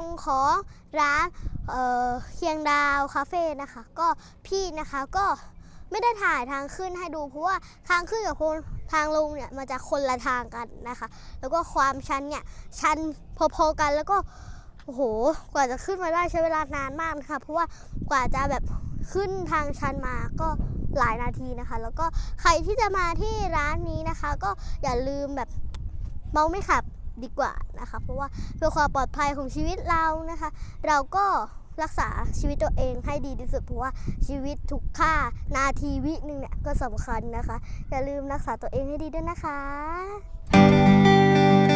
งลงของร้านเเคียงดาวคาเฟ่นะคะ ก็พี่นะคะก็ไม่ได้ถ่ายทางขึ้นให้ดูเพราะว่าทางขึ้นกับคนทางลงเนี่ยมันจะคนละทางกันนะคะ แล้วก็ความชันเนี่ยชันพอๆกันแล้วก็โอ้โหกว่าจะขึ้นมาได้ใช้เวลานานมากนะคะเพราะว่ากว่าจะแบบขึ้นทางชันมาก็หลายนาทีนะคะ แล้วก็ใครที่จะมาที่ร้านนี้นะคะ ก็อย่าลืมแบบเมาไม่ขับ ดีกว่านะคะ เพราะว่าเพื่อความปลอดภัยของชีวิตเรานะคะ เราก็รักษาชีวิตตัวเองให้ดีที่สุดเพราะว่าชีวิตทุกค่านาทีวิหนึ่งเนี่ยก็สำคัญนะคะ อย่าลืมรักษาตัวเองให้ดีด้วยนะคะค่ะ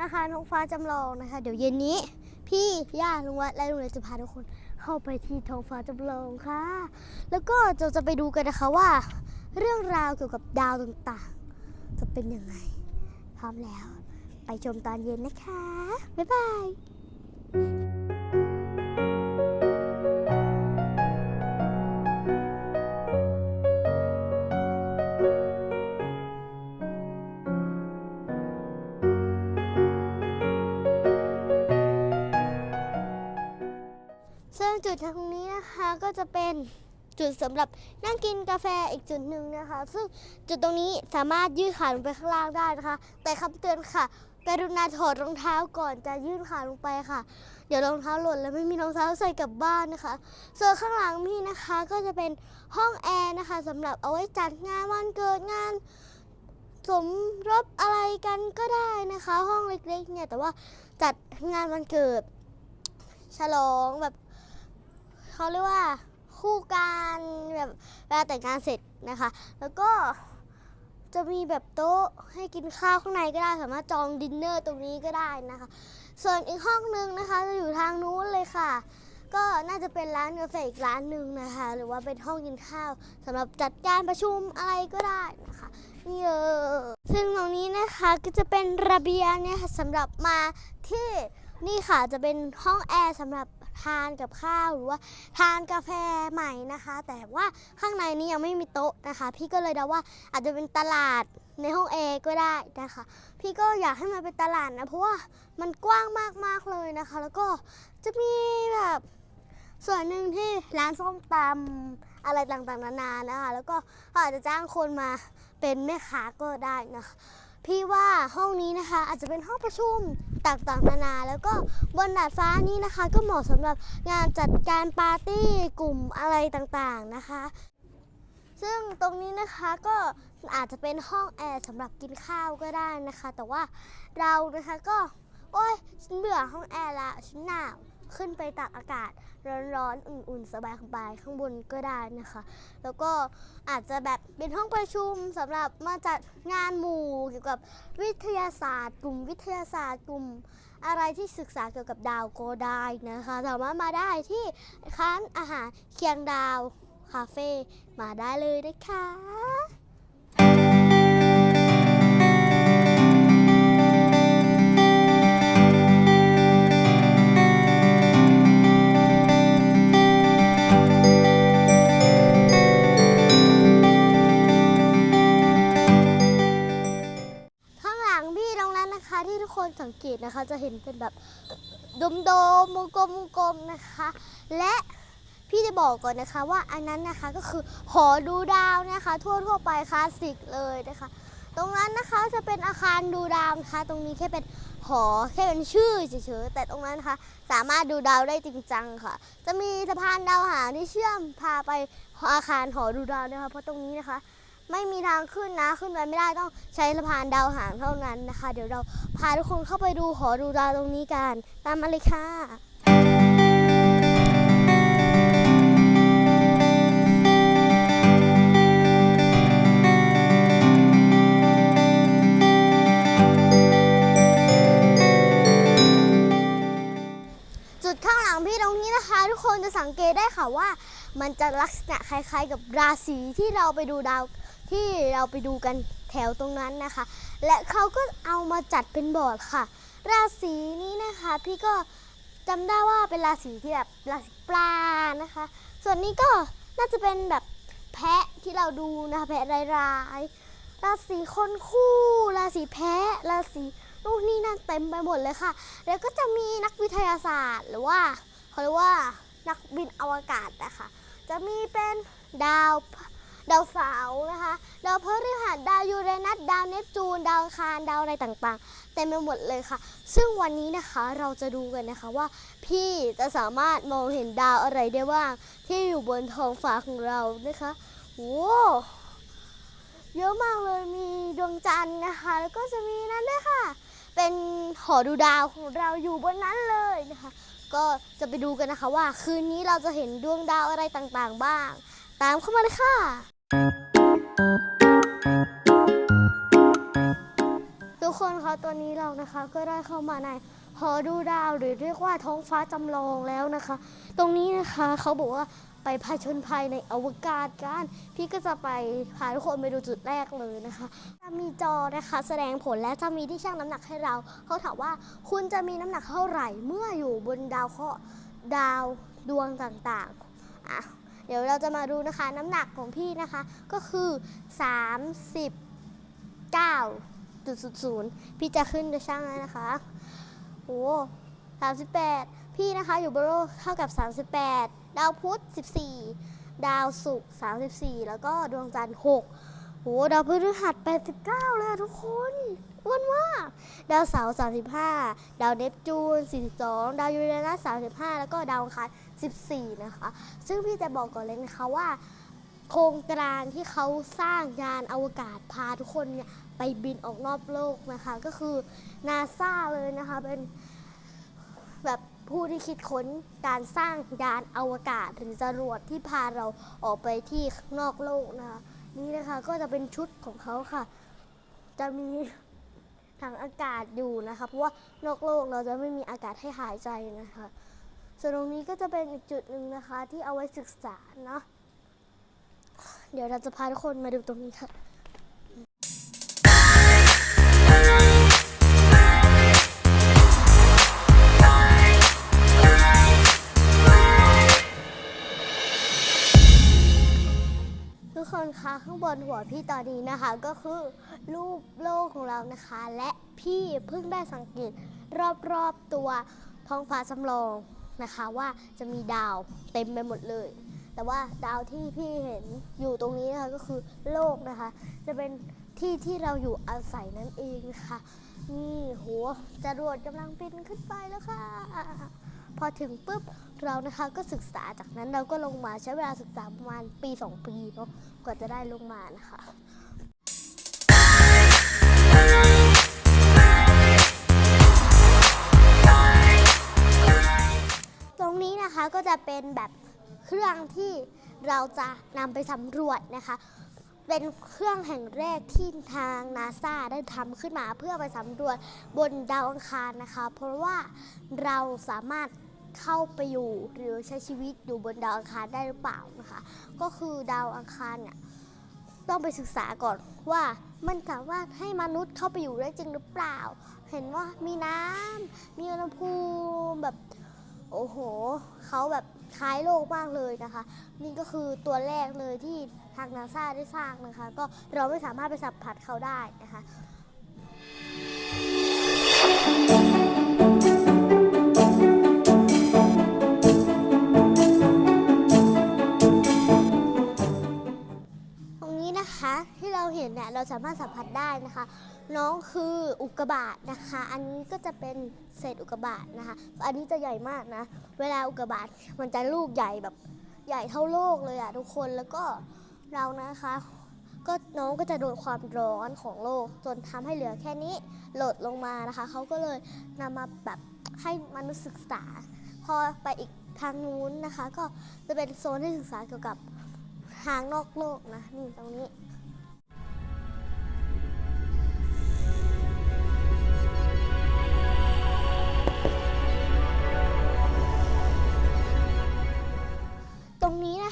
อาคารท้องฟ้าจำลองนะคะ เดี๋ยวเย็นนี้ พี่ย่าลุงวัดและลุงเลยจะพาทุกคนเข้าไปที่ท้องฟ้าจำลองค่ะ แล้วก็เราจะไปดูกันนะคะว่า เรื่องราวเกี่ยวกับดาวต่างๆ จะเป็นยังไงพร้อมแล้ว ไปชมตอนเย็นนะคะบ๊ายบาย จะเป็นจุดสำหรับนั่งกินกาแฟอีกจุดหนึ่งนะคะ ซึ่งจุดตรงนี้สามารถยื่นขาลงไปข้างล่างได้นะคะ แต่คำเตือนค่ะกรุณาถอดรองเท้าก่อนจะยื่นขาลงไปค่ะ เดี๋ยวรองเท้าหล่นแล้วไม่มีรองเท้าใส่กลับบ้านนะคะ ส่วนข้างหลังพี่นะคะก็จะเป็นห้องแอร์นะคะสำหรับเอาไว้จัดงานวันเกิดงาน สมรสอะไรกันก็ได้นะคะ ห้องเล็กๆเนี่ยแต่ว่าจัดงานวันเกิด ฉลองแบบ เขาเรียกว่าคู่กันแบบเวลาแต่งงานเสร็จนะคะ แล้วก็จะมีแบบโต๊ะให้กินข้าวข้างในก็ได้สามารถจองดินเนอร์ตรงนี้ก็ได้นะคะ ส่วนอีกห้องนึงนะคะจะอยู่ทางนู้นเลยค่ะ ก็น่าจะเป็นร้านกาแฟอีกร้านหนึ่งนะคะ หรือว่าเป็นห้องกินข้าวสำหรับจัดการประชุมอะไรก็ได้นะคะนี่เออซึ่งตรงนี้นะคะก็จะเป็นระเบียงเนี่ยค่ะสำหรับมาที่นี่ค่ะจะเป็นห้องแอร์สำหรับ ทานกับข้าวหรือว่าทานกาแฟใหม่นะคะ แต่ว่าข้างในนี้ยังไม่มีโต๊ะนะคะ พี่ก็เลยเดาว่าอาจจะเป็นตลาดในห้องแอก็ได้นะคะ พี่ก็อยากให้มันเป็นตลาดนะเพราะว่ามันกว้างมากๆเลยนะคะ แล้วก็จะมีแบบส่วนหนึ่งที่ร้านส้มตำอะไรต่างๆนานานะคะ แล้วก็อาจจะจ้างคนมาเป็นแม่ค้าก็ได้นะคะ พี่ว่าห้องนี้นะคะ อาจจะเป็นห้องประชุมต่างๆนานา แล้วก็บนดาดฟ้านี้นะคะ ก็เหมาะสำหรับงานจัดการปาร์ตี้กลุ่มอะไรต่างๆนะคะ ซึ่งตรงนี้นะคะก็อาจจะเป็นห้องแอร์สำหรับกินข้าวก็ได้นะคะ แต่ว่าเรานะคะก็ โอ๊ยฉันเบื่อห้องแอร์ละฉันหนาวขึ้นไปตากอากาศ ร้อนๆอุ่นๆ สบายๆข้างบนก็ได้นะคะ แล้วก็อาจจะแบบเป็นห้องประชุมสำหรับมาจัดงานหมู่เกี่ยวกับวิทยาศาสตร์ กลุ่มวิทยาศาสตร์กลุ่มอะไรที่ศึกษาเกี่ยวกับดาวก็ได้นะคะสามารถมาได้ที่ร้านอาหารเคียงดาวคาเฟ่มาได้เลยนะคะ สังเกตนะคะ จะเห็นเป็นแบบดมดมๆวงกลมวงกลมนะคะ และพี่จะบอกก่อนนะคะว่าอันนั้นนะคะก็คือหอดูดาวนะคะ ทั่วทั่วไปคลาสสิกเลยนะคะ ตรงนั้นนะคะจะเป็นอาคารดูดาวนะคะ ตรงนี้แค่เป็นหอแค่เป็นชื่อเฉยๆแต่ตรงนั้นนะคะสามารถดูดาวได้จริงจังค่ะ จะมีสะพานดาวหางที่เชื่อมพาไปอาคารหอดูดาวนะคะ เพราะตรงนี้นะคะ ไม่มีทางขึ้นนะขึ้นไปไม่ได้ต้องใช้สะพานดาวหางเท่านั้นนะคะ เดี๋ยวเราพาทุกคนเข้าไปดูหอดูดาวตรงนี้กัน ตามมาเลยค่ะจุดข้างหลังพี่ตรงนี้นะคะทุกคนจะสังเกตได้ค่ะว่ามันจะลักษณะคล้ายๆ กับราศีที่เราไปดูดาว ที่เราไปดูกันแถวตรงนั้นนะคะ และเขาก็เอามาจัดเป็นบอร์ดค่ะ ราศีนี้นะคะ พี่ก็จำได้ว่าเป็นราศีที่แบบราศีปลานะคะ ส่วนนี้ก็น่าจะเป็นแบบแพะที่เราดูนะคะแพะร้ายๆราศีคนคู่ ราศีแพะราศีนู่นนี่นั่นเต็มไปหมดเลยค่ะ แล้วก็จะมีนักวิทยาศาสตร์หรือว่าเขาเรียกว่านักบินอวกาศนะคะ จะมีเป็นดาว ดาวเสาร์นะคะ ดาวพฤหัสดาวยูเรนัสดาวเนปจูน ดาวคารดาวอะไรต่างๆ เต็มไปหมดเลยค่ะ ซึ่งวันนี้นะคะเราจะดูกันนะคะว่า พี่จะสามารถมองเห็นดาวอะไรได้บ้าง ที่อยู่บนท้องฟ้าของเรานะคะโอ้เยอะมากเลยมีดวงจันทร์นะคะ แล้วก็จะมีนั่นด้วยค่ะ เป็นหอดูดาวของเราอยู่บนนั้นเลยนะคะ ก็จะไปดูกันนะคะว่าคืนนี้เราจะเห็นดวงดาวอะไรต่างๆบ้าง ตามเข้ามาเลยค่ะ ทุกคนคะตอนนี้เรานะคะก็ได้เข้ามาในหอดูดาวหรือเรียกว่าท้องฟ้าจำลองแล้วนะคะ ตรงนี้นะคะเขาบอกว่าไปผจญภัยในอวกาศกัน พี่ก็จะไปพาทุกคนไปดูจุดแรกเลยนะคะจะมีจอนะคะแสดงผลและจะมีที่ชั่งน้ำหนักให้เรา เขาถามว่าคุณจะมีน้ำหนักเท่าไหร่เมื่ออยู่บนดาวเคราะห์ดาวดวงต่างๆอะ เดี๋ยวเราจะมาดูนะคะน้ำหนักของพี่นะคะก็คือ 39จุดศูนย์พี่จะขึ้นจะช่างแล้วนะคะโอ้สามสิบแปดพี่นะคะอยู่บนโลกเท่ากับ 38 ดาวพุธ 14 ดาวศุกร์34 แล้วก็ดวงจันทร์6โหดาวพฤหัส 89 เลยทุกคนอ้วนมากดาวเสาร์35 ดาวเนปจูน 42 ดาวยูเรนัส35 แล้วก็ดาวอังคาร 14 นะคะ ซึ่งพี่จะบอกก่อนเลยนะคะว่า โครงการที่เขาสร้างยานอวกาศพาทุกคนเนี่ยไปบินออกนอกโลกนะคะ ก็คือนาซาเลยนะคะเป็นแบบผู้ที่คิดค้นการสร้างยานอวกาศหรือจรวดที่พาเราออกไปที่นอกโลกนะคะ นี่นะคะก็จะเป็นชุดของเขาค่ะ จะมีถังอากาศอยู่นะคะ เพราะว่านอกโลกเราจะไม่มีอากาศให้หายใจนะคะ ส่วนตรงนี้ก็จะเป็นอีกจุดหนึ่งนะคะที่เอาไว้ศึกษาเนาะเดี๋ยวเราจะพาทุกคนมาดูตรงนี้ค่ะทุกคนคะข้างบนหัวพี่ตอนนี้นะคะ ก็คือรูปโลกของเรานะคะ และพี่เพิ่งได้สังเกตรอบๆตัวท้องฟ้าจำลอง นะคะว่าจะมีดาวเต็มไปหมดเลย แต่ว่าดาวที่พี่เห็นอยู่ตรงนี้นะคะก็คือโลกนะคะ จะเป็นที่ที่เราอยู่อาศัยนั่นเองนะคะนี่โหจรวดกำลังบินขึ้นไปแล้วค่ะ พอถึงปุ๊บเรานะคะก็ศึกษาจากนั้นเราก็ลงมาใช้เวลาศึกษาประมาณปี 2 ปีเนาะกว่าจะได้ลงมานะคะ จะเป็นแบบเครื่องที่เราจะนำไปสำรวจนะคะ เป็นเครื่องแห่งแรกที่ทางนาซาได้ทำขึ้นมาเพื่อไปสำรวจบนดาวอังคารนะคะ เพราะว่าเราสามารถเข้าไปอยู่หรือใช้ชีวิตอยู่บนดาวอังคารได้หรือเปล่านะคะ ก็คือดาวอังคารเนี่ยต้องไปศึกษาก่อนว่ามันสามารถให้มนุษย์เข้าไปอยู่ได้จริงหรือเปล่า เห็นว่ามีน้ำมีอุณหภูมิแบบ โอ้โหเขาแบบคล้ายโลกมากเลยนะคะ นี่ก็คือตัวแรกเลยที่ทางนาซาได้สร้างนะคะ ก็เราไม่สามารถไปสัมผัสเขาได้นะคะตรงนี้นะคะที่เราเห็นเนี่ยเราสามารถสัมผัสได้นะคะ น้องคืออุกกาบาตนะคะ อันนี้ก็จะเป็นเศษอุกกาบาตนะคะ อันนี้จะใหญ่มากนะ เวลาอุกกาบาตมันจะลูกใหญ่แบบใหญ่เท่าโลกเลยอะทุกคน แล้วก็เรานะคะ ก็น้องก็จะโดนความร้อนของโลก จนทำให้เหลือแค่นี้หลดลงมานะคะ เขาก็เลยนำมาแบบให้มนุษย์ศึกษา พอไปอีกทางนู้นนะคะ ก็จะเป็นโซนที่ศึกษาเกี่ยวกับทางนอกโลกนะนี่ตรงนี้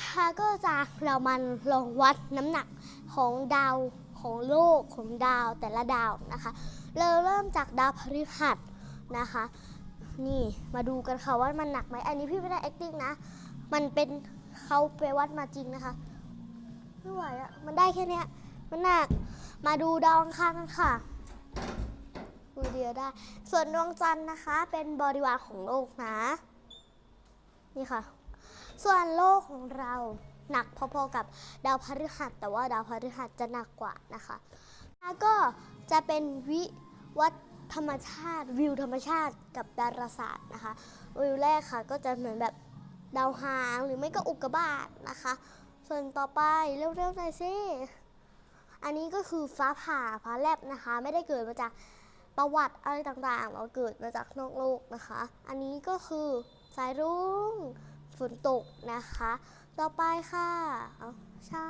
นะคะก็จะเรามาลองวัดน้ำหนักของดาวของโลกของดาวแต่ละดาวนะคะ เราเริ่มจากดาวพฤหัสนะคะ นี่มาดูกันค่ะว่ามันหนักไหมอันนี้พี่ไม่ได้ acting นะ มันเป็นเขาไปวัดมาจริงนะคะไม่ไหวอะมันได้แค่นี้มันหนัก มาดูดาวอังคารกันค่ะดูเดียวได้ ส่วนดวงจันทร์นะคะ เป็นบริวารของโลกนะ นี่ค่ะ ส่วนโลกของเราหนักพอๆกับดาวพฤหัส แต่ว่าดาวพฤหัสจะหนักกว่านะคะแล้วก็จะเป็นวิวัฒธรรมชาติวิวธรรมชาติกับดาราศาสตร์นะคะวิวแรกค่ะก็จะเหมือนแบบดาวหางหรือไม่ก็อุกกาบาตนะคะ ส่วนต่อไปเร็วๆหน่อยสิอันนี้ก็คือฟ้าผ่าฟ้าแลบนะคะ ไม่ได้เกิดมาจากประวัติอะไรต่างๆเราเกิดมาจากนอกโลกนะคะ อันนี้ก็คือสายรุ้ง ฝนตกนะคะ ต่อไปค่ะ เอาช้า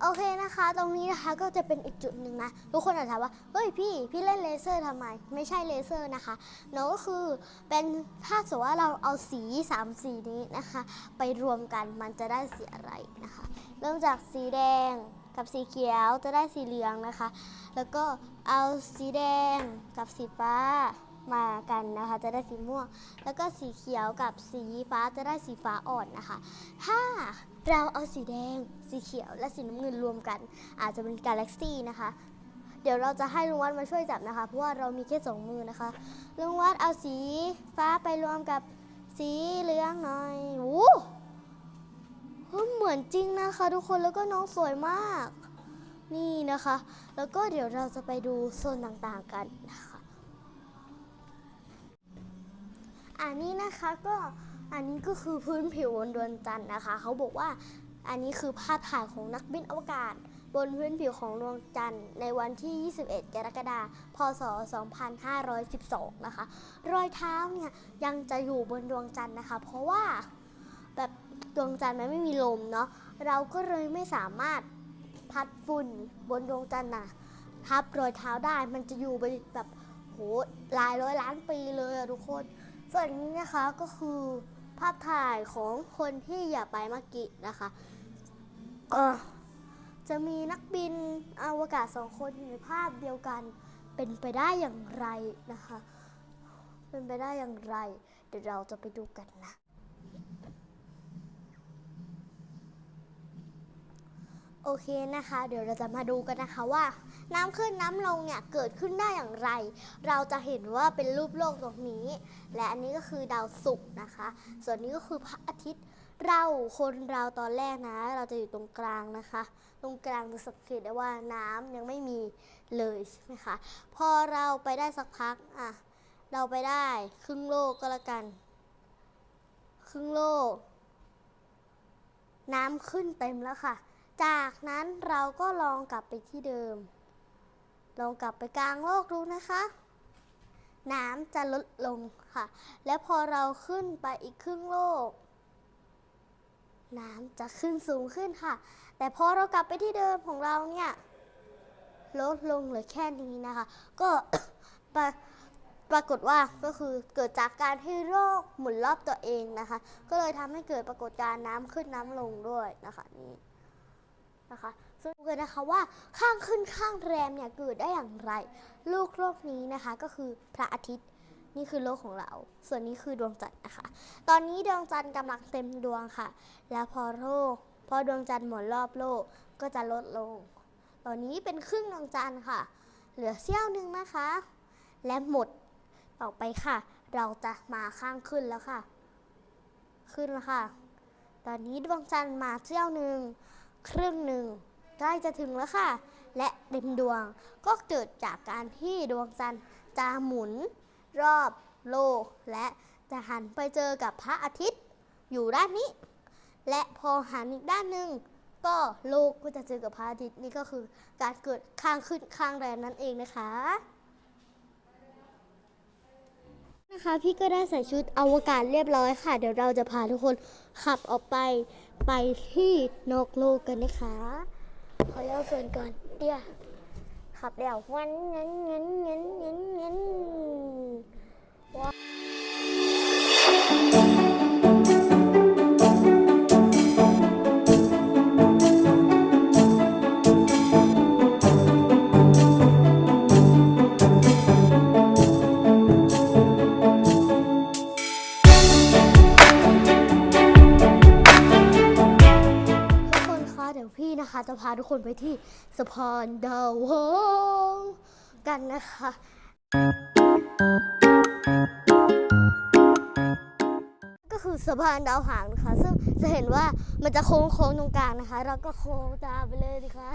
โอเคนะคะ ตรงนี้นะคะก็จะเป็นอีกจุดหนึ่งนะ ทุกคนอาจจะถามว่า เฮ้ยพี่ พี่เล่นเลเซอร์ทำไม ไม่ใช่เลเซอร์นะคะเนาะก็คือเป็นถ้าสมมติว่าเราเอาสี3สีนี้นะคะ ไปรวมกันมันจะได้สีอะไรนะคะ เริ่มจากสีแดง กับสีเขียวจะได้สีเหลืองนะคะ แล้วก็เอาสีแดงกับสีฟ้ามากันนะคะ จะได้สีม่วง แล้วก็สีเขียวกับสีฟ้าจะได้สีฟ้าอ่อนนะคะ ถ้าเราเอาสีแดง สีเขียว และสีน้ำเงินรวมกัน อาจจะเป็นกาแล็กซี่นะคะ เดี๋ยวเราจะให้ลุงวัดมาช่วยจับนะคะ เพราะว่าเรามีแค่สองมือนะคะ ลุงวัดเอาสีฟ้าไปรวมกับสีเหลืองหน่อยโอ้โหเหมือนจริงนะคะ ทุกคนแล้วก็น้องสวยมาก นี่นะคะ แล้วก็เดี๋ยวเราจะไปดูโซนต่างๆกันนะคะอันนี้นะคะก็อันนี้ก็คือพื้นผิวบนดวงจันทร์นะคะ เขาบอกว่าอันนี้คือภาพถ่ายของนักบินอวกาศ บนพื้นผิวของดวงจันทร์ในวันที่ 21 กรกฎาคม พศ 2512 นะคะ รอยเท้าเนี่ยยังจะอยู่บนดวงจันทร์นะคะ เพราะว่า ดวงจันทร์มันไม่มีลมเนาะเราก็เลยไม่สามารถพัดฝุ่นบนดวงจันทร์นะทับรอยเท้าได้มันจะอยู่ไปแบบโหหลายร้อยล้านปีเลยอะทุกคน ส่วนนี้นะคะก็คือภาพถ่ายของคนที่อย่าไปเมื่อกี้นะคะเออจะมีนักบินอวกาศสองคนอยู่ในภาพเดียวกันเป็นไปได้อย่างไรนะคะ เป็นไปได้อย่างไร เดี๋ยวเราจะไปดูกันนะ โอเคนะคะ เดี๋ยวเราจะมาดูกันนะคะว่า น้ำขึ้นน้ำลงเนี่ยเกิดขึ้นได้อย่างไร เราจะเห็นว่าเป็นรูปโลกตรงนี้ และอันนี้ก็คือดาวศุกร์นะคะ ส่วนนี้ก็คือพระอาทิตย์ เราคนเราตอนแรกนะ เราจะอยู่ตรงกลางนะคะ ตรงกลางจะสังเกตได้ว่าน้ำยังไม่มีเลยใช่ไหมคะพอเราไปได้สักพักอะเราไปได้ครึ่งโลกก็แล้วกัน ครึ่งโลก น้ำขึ้นเต็มแล้วค่ะ จากนั้นเราก็ลองกลับไปที่เดิม ลองกลับไปกลางโลกดูนะคะ น้ำจะลดลงค่ะ และพอเราขึ้นไปอีกครึ่งโลก น้ำจะขึ้นสูงขึ้นค่ะ แต่พอเรากลับไปที่เดิมของเราเนี่ยลดลงเหลือแค่นี้นะคะ ก็ปราปรากฏว่าก็คือเกิดจากการที่โลกหมุนรอบตัวเองนะคะ ก็เลยทำให้เกิดปรากฏการณ์น้ำขึ้นน้ำลงด้วยนะคะนี่ นะคะซึ่งดูกันนะคะว่าข้างขึ้นข้างแรมเนี่ยเกิดได้อย่างไร ลูกโลกนี้นะคะก็คือพระอาทิตย์ นี่คือโลกของเรา ส่วนนี้คือดวงจันทร์นะคะ ตอนนี้ดวงจันทร์กำลังเต็มดวงค่ะ แล้วพอโลกพอดวงจันทร์หมุนรอบโลกก็จะลดลง ตอนนี้เป็นครึ่งดวงจันทร์ค่ะ เหลือเสี้ยวหนึ่งนะคะ และหมดต่อไปค่ะ เราจะมาข้างขึ้นแล้วค่ะ ขึ้นแล้วค่ะ ตอนนี้ดวงจันทร์มาเสี้ยวหนึ่ง ครึ่งหนึ่งใกล้จะถึงแล้วค่ะ และเต็มดวงก็เกิดจากการที่ดวงจันทร์จะหมุนรอบโลก และจะหันไปเจอกับพระอาทิตย์อยู่ด้านนี้ และพอหันอีกด้านหนึ่งก็โลกก็จะเจอกับพระอาทิตย์นี่ก็คือการเกิดข้างขึ้นข้างแรมนั่นเองนะคะ นะคะพี่ก็ได้ใส่ชุดอวกาศเรียบร้อยค่ะ เดี๋ยวเราจะพาทุกคนขับออกไปไปที่นอกโลกกันนะคะ ขอเล่าเฟินก่อนเดี๋ยวขับเดี๋ยววันงั้นงั้นงั้นงั้นงั้นว้า ยวพี่นะคะ จะพาทุกคนไปที่สะพานดาวหงกันนะคะก็คือสะพานดาวหางนะคะ ซึ่งจะเห็นว่ามันจะโค้งโค้งตรงกลางนะคะ เราก็โค้งตามไปเลยดีคะ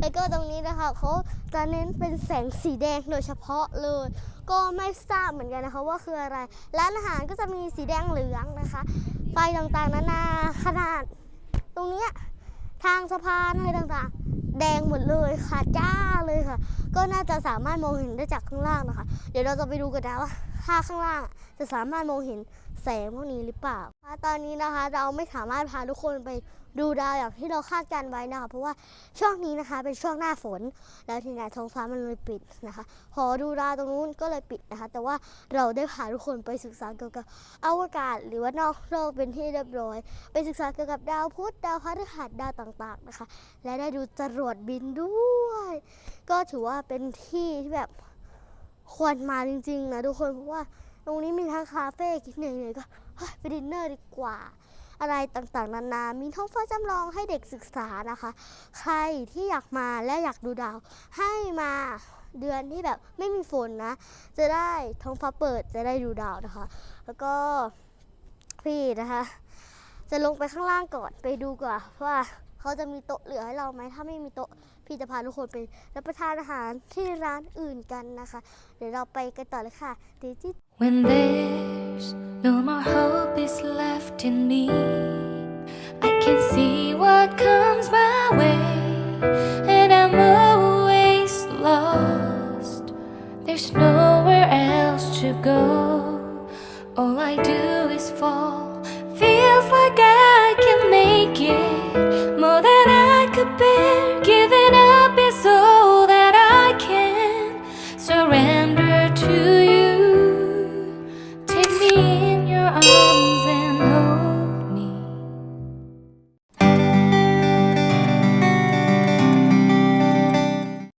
แล้วก็ตรงนี้นะคะเขาจะเน้นเป็นแสงสีแดงโดยเฉพาะเลย ก็ไม่ทราบเหมือนกันนะคะว่าคืออะไรร้านอาหารก็จะมีสีแดงเหลืองนะคะ ไฟต่างๆนานาขนาด รงเนี้ยทางสะพานอะไรต่างๆ แดงหมดเลยค่ะจ้าเลยค่ะ ก็น่าจะสามารถมองเห็นได้จากข้างล่างนะคะ เดี๋ยวเราจะไปดูกันนะว่าถ้าข้างล่างจะสามารถมองเห็นแสงพวกนี้หรือเปล่าตอนนี้นะคะ เราไม่สามารถพาทุกคนไป ดูดาวอย่างที่เราคาดการไว้นะคะ เพราะว่าช่วงนี้นะคะ เป็นช่วงหน้าฝน แล้วทีนี้ท้องฟ้ามันเลยปิดนะคะหอดูดาวตรงนู้นก็เลยปิดนะคะ แต่ว่าเราได้พาทุกคนไปศึกษาเกี่ยวกับอวกาศหรือว่านอกโลกเป็นที่เรียบร้อย ไปศึกษาเกี่ยวกับดาวพุธดาวพฤหัสดาวต่างๆนะคะ และได้ดูจรวดบินด้วย ก็ถือว่าเป็นที่ที่แบบควรมาจริงๆนะทุกคนเพราะว่าตรงนี้มีทั้งคาเฟ่กินเหนื่อยๆก็ไปดินเนอร์ดีกว่า อะไรต่างๆ นานา มีท้องฟ้าจำลองให้เด็กศึกษานะคะ ใครที่อยากมาและอยากดูดาว ให้มาเดือนที่แบบไม่มีฝนนะ จะได้ท้องฟ้าเปิดจะได้ดูดาวนะคะ แล้วก็พี่นะคะ จะลงไปข้างล่างก่อนไปดูก่อนว่าเขาจะมีโต๊ะเหลือให้เราไหมถ้าไม่มีโต๊ะ พี่จะพาทุกคนไปรับประทานอาหารที่ร้านอื่นกันนะคะ เดี๋ยวเราไปกันต่อเลยค่ะดีที่ When there's no more hope is left in me I can see what comes my way and I'm always lost there's nowhere else to go all I do is fall